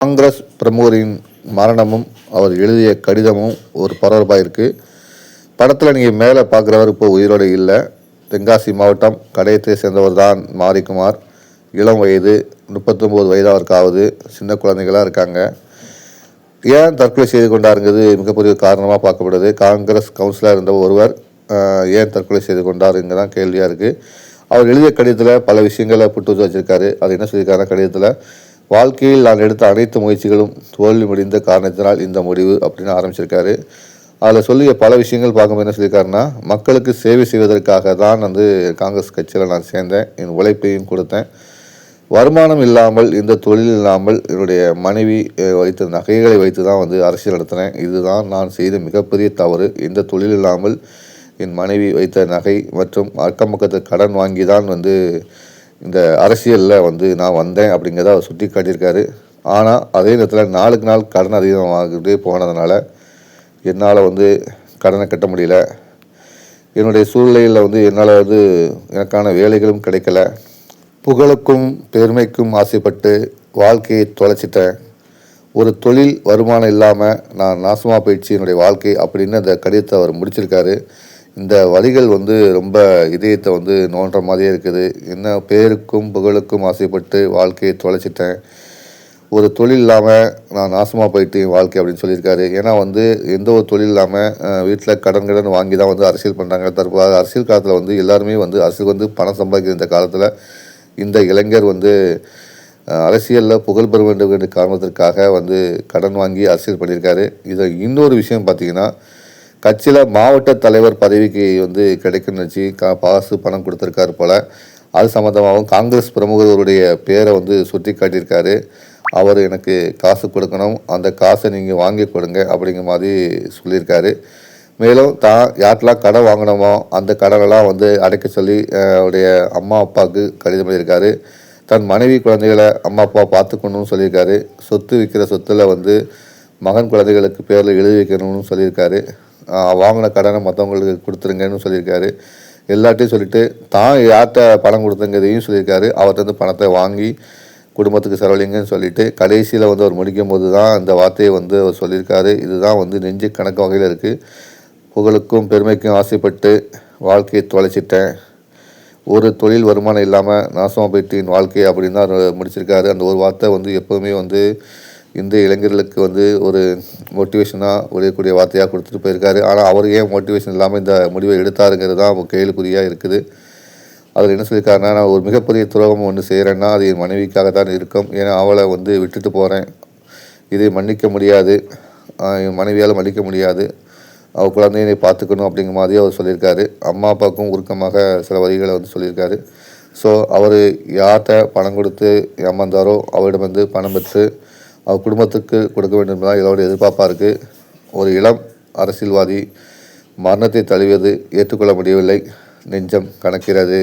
காங்கிரஸ் பிரமுகரின் மரணமும் அவர் எழுதிய கடிதமும் ஒரு பரபரப்பாக இருக்குது படத்தில் நீங்கள் மேலே பார்க்குறவர் இப்போ உயிரோடு இல்லை. தென்காசி மாவட்டம் கடையத்தை சேர்ந்தவர் தான் மாரிக்குமார். இளம் வயது முப்பத்தொம்போது வயது அவருக்கு சின்ன குழந்தைகளாக இருக்காங்க. ஏன் தற்கொலை செய்து கொண்டாருங்கிறது மிகப்பெரிய காரணமாக பார்க்கப்படுது. காங்கிரஸ் கவுன்சிலர் இருந்த ஒருவர் ஏன் தற்கொலை செய்து கொண்டாருங்க தான் கேள்வியாக இருக்குது அவர் எழுதிய கடிதத்தில் பல விஷயங்களை புட்டு வச்சு வச்சிருக்காரு. அது என்ன சொல்லியிருக்காருன்னா கடிதத்தில் வாழ்க்கையில் நான் எடுத்த அனைத்து முயற்சிகளும் தோல்வி முடிந்த காரணத்தினால் இந்த முடிவு அப்படின்னு ஆரம்பிச்சிருக்காரு. அதில் சொல்லிய பல விஷயங்கள் பார்க்கும்போது என்ன சொல்லியிருக்காருன்னா மக்களுக்கு சேவை செய்வதற்காக தான் வந்து காங்கிரஸ் கட்சியில் நான் சேர்ந்தேன். என் உழைப்பையும் கொடுத்தேன். வருமானம் இல்லாமல் இந்த தொழில் இல்லாமல் என்னுடைய மனைவி வைத்த நகைகளை வைத்து தான் வந்து அரசியல் நடத்தினேன். இதுதான் நான் செய்த மிகப்பெரிய தவறு. இந்த தொழில் இல்லாமல் என் மனைவி வைத்த நகை மற்றும் அக்கம் பக்கத்து கடன் வாங்கி தான் வந்து இந்த அரசியலில் வந்து நான் வந்தேன் அப்படிங்கிறத அவர் சுட்டி காட்டியிருக்காரு. ஆனால் அதே நேரத்தில் நாளுக்கு நாள் கடன் அதிகமாகிட்டே போனதுனால என்னால் வந்து கடனை கட்ட முடியல. என்னுடைய சூழ்நிலையில் வந்து என்னால் வந்து எனக்கான வேலைகளும் கிடைக்கல. புகழுக்கும் பெருமைக்கும் ஆசைப்பட்டு வாழ்க்கையை தொலைச்சிட்டேன். ஒரு தொழில் வருமானம் இல்லாமல் நான் நாசமாக போயிடுச்சு என்னுடைய வாழ்க்கை அப்படின்னு அந்த கடிதத்தை அவர் முடிச்சிருக்காரு. இந்த வரிகள் வந்து ரொம்ப இதயத்தை வந்து நோன்ற மாதிரியே இருக்குது. என்ன பேருக்கும் புகழுக்கும் ஆசைப்பட்டு வாழ்க்கையை தொலைச்சிட்டேன். ஒரு தொழில் இல்லாமல் நான் நாசமாக போயிட்டு என் வாழ்க்கை அப்படின்னு சொல்லியிருக்காரு. ஏன்னா வந்து எந்த ஒரு தொழில் இல்லாமல் வீட்டில் கடன் கடன் வாங்கி தான் வந்து அரசியல் பண்ணுறாங்க தற்போது அரசியல் காலத்தில் வந்து எல்லாருமே வந்து அரசியல் வந்து பணம் சம்பாதிக்கிற இந்த காலத்தில் இந்த இளைஞர் வந்து அரசியலில் புகழ் பெற வேண்டும் என்ற காரணத்திற்காக வந்து கடன் வாங்கி அரசியல் பண்ணியிருக்காரு. இதை இன்னொரு விஷயம் பார்த்தீங்கன்னா கட்சியில் மாவட்ட தலைவர் பதவிக்கு வந்து கிடைக்குன்னு வச்சு கா பாசு பணம் கொடுத்துருக்காரு போல். அது சம்மந்தமாகவும் காங்கிரஸ் பிரமுகருடைய பேரை வந்து சுட்டி காட்டியிருக்காரு அவர் எனக்கு காசு கொடுக்கணும். அந்த காசை நீங்கள் வாங்கி கொடுங்க அப்படிங்கிற மாதிரி சொல்லியிருக்காரு. மேலும் தான் யார்ட்டெலாம் கடன் வாங்கினோமோ அந்த கடனெல்லாம் வந்து அடைக்க சொல்லி அவருடைய அம்மா அப்பாவுக்கு கடிதம் பண்ணியிருக்காரு தன் மனைவி குழந்தைகளை அம்மா அப்பா பார்த்துக்கணும்னு சொல்லியிருக்காரு. சொத்து விற்கிற சொத்தில் வந்து மகன் குழந்தைகளுக்கு பேரில் எழுதி வைக்கணும்னு சொல்லியிருக்காரு. வாங்கின கடனை மற்றவங்களுக்கு கொடுத்துருங்கன்னு சொல்லியிருக்காரு. எல்லாத்தையும் சொல்லிவிட்டு தான் யார்கிட்ட பணம் கொடுத்தங்கிறதையும் சொல்லியிருக்காரு. அவர்கிட்ட பணத்தை வாங்கி குடும்பத்துக்கு செலவழிங்கன்னு சொல்லிவிட்டு கடைசியில் வந்து அவர் முடிக்கும் போது தான் அந்த வார்த்தையை வந்து அவர் சொல்லியிருக்காரு. இதுதான் வந்து நெஞ்சு கணக்கு வகையில் இருக்குது புகழுக்கும் பெருமைக்கும் ஆசைப்பட்டு வாழ்க்கையை தொலைச்சிட்டேன். ஒரு தொழில் வருமானம் இல்லாமல் நாசமாக போயிட்டு என் வாழ்க்கை அப்படின்னு தான் முடிச்சிருக்காரு. அந்த ஒரு வார்த்தை வந்து எப்போவுமே வந்து இந்த இளைஞர்களுக்கு வந்து ஒரு மோட்டிவேஷனாக உடையக்கூடிய வார்த்தையாக கொடுத்துட்டு போயிருக்காரு. ஆனால் அவர் ஏன் மோட்டிவேஷன் இல்லாமல் இந்த முடிவை எடுத்தாருங்கிறது தான் கேள்விக்குறியாக இருக்குது. அதில் என்ன சொல்லியிருக்காருன்னா நான் ஒரு மிகப்பெரிய துரோகம் ஒன்று செய்கிறேன்னா அது என் மனைவிக்காக தான் இருக்கும். ஏன்னா அவளை வந்து விட்டுட்டு போகிறேன் இதை மன்னிக்க முடியாது. என் மனைவியால் மன்னிக்க முடியாது. அவள் குழந்தையை பார்த்துக்கணும் அப்படிங்கிற மாதிரி அவர் சொல்லியிருக்காரு. அம்மா அப்பாவுக்கும் உருக்கமாக சில வரிகளை வந்து சொல்லியிருக்காரு. ஸோ அவர் யார்கிட்ட பணம் கொடுத்து ஏமாந்தாரோ அவரிடம் வந்து பணம் பெற்று அவர் குடும்பத்துக்கு கொடுக்க வேண்டும் என்பதால் இதோட எதிர்பார்ப்பாக இருக்குது ஒரு இளம் அரசியல்வாதி மரணத்தை தழுவியது ஏற்றுக்கொள்ள முடியவில்லை. நெஞ்சம் கணக்கிறது